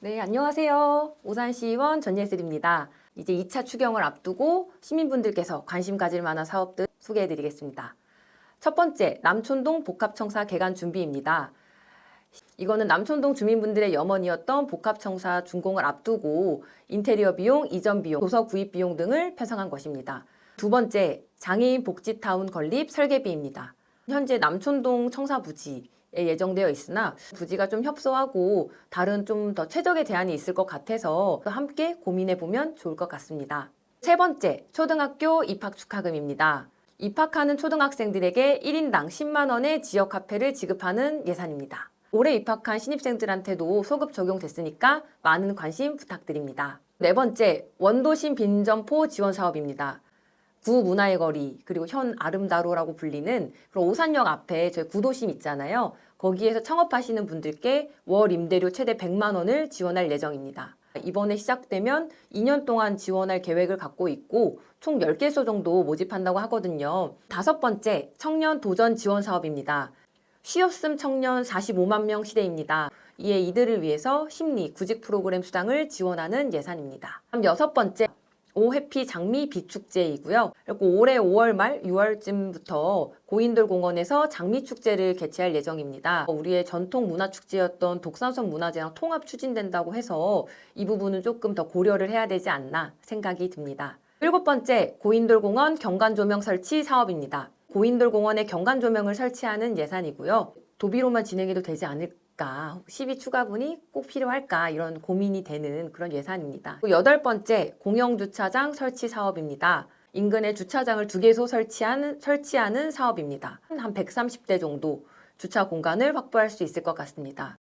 네, 안녕하세요. 오산시의원 전예슬입니다. 이제 2차 추경을 앞두고 시민분들께서 관심 가질 만한 사업들 소개해 드리겠습니다. 첫 번째, 남촌동 복합청사 개관 준비입니다. 이거는 남촌동 주민분들의 염원이었던 복합청사 준공을 앞두고 인테리어 비용, 이전 비용, 도서 구입 비용 등을 편성한 것입니다. 두 번째, 장애인 복지타운 건립 설계비입니다. 현재 남촌동 청사 부지에 예정되어 있으나 부지가 좀 협소하고 다른 좀 더 최적의 대안이 있을 것 같아서 함께 고민해 보면 좋을 것 같습니다. 세 번째, 초등학교 입학 축하금입니다. 입학하는 초등학생들에게 1인당 10만 원의 지역 화폐를 지급하는 예산입니다. 올해 입학한 신입생들한테도 소급 적용됐으니까 많은 관심 부탁드립니다. 네 번째, 원도심 빈점포 지원 사업입니다. 구 문화의 거리 그리고 현 아름다로라고 불리는 그런 오산역 앞에 저희 구도심 있잖아요. 거기에서 창업하시는 분들께 월 임대료 최대 100만 원을 지원할 예정입니다. 이번에 시작되면 2년 동안 지원할 계획을 갖고 있고 총 10개소 정도 모집한다고 하거든요. 다섯 번째, 청년 도전 지원 사업입니다. 쉬었음 청년 45만 명 시대입니다. 이에 이들을 위해서 심리, 구직 프로그램 수당을 지원하는 예산입니다. 여섯 번째, 오해피 장미 비축제이고요. 그리고 올해 5월 말 6월쯤부터 고인돌 공원에서 장미 축제를 개최할 예정입니다. 우리의 전통 문화 축제였던 독산성 문화제랑 통합 추진된다고 해서 이 부분은 조금 더 고려를 해야 되지 않나 생각이 듭니다. 일곱 번째, 고인돌 공원 경관 조명 설치 사업입니다. 고인돌 공원에 경관 조명을 설치하는 예산이고요. 도비로만 진행해도 되지 않을까, 12 추가분이 꼭 필요할까 이런 고민이 되는 그런 예산입니다. 여덟 번째, 공영주차장 설치 사업입니다. 인근에 주차장을 두 개소 설치하는, 설치하는 사업입니다. 한 130대 정도 주차 공간을 확보할 수 있을 것 같습니다.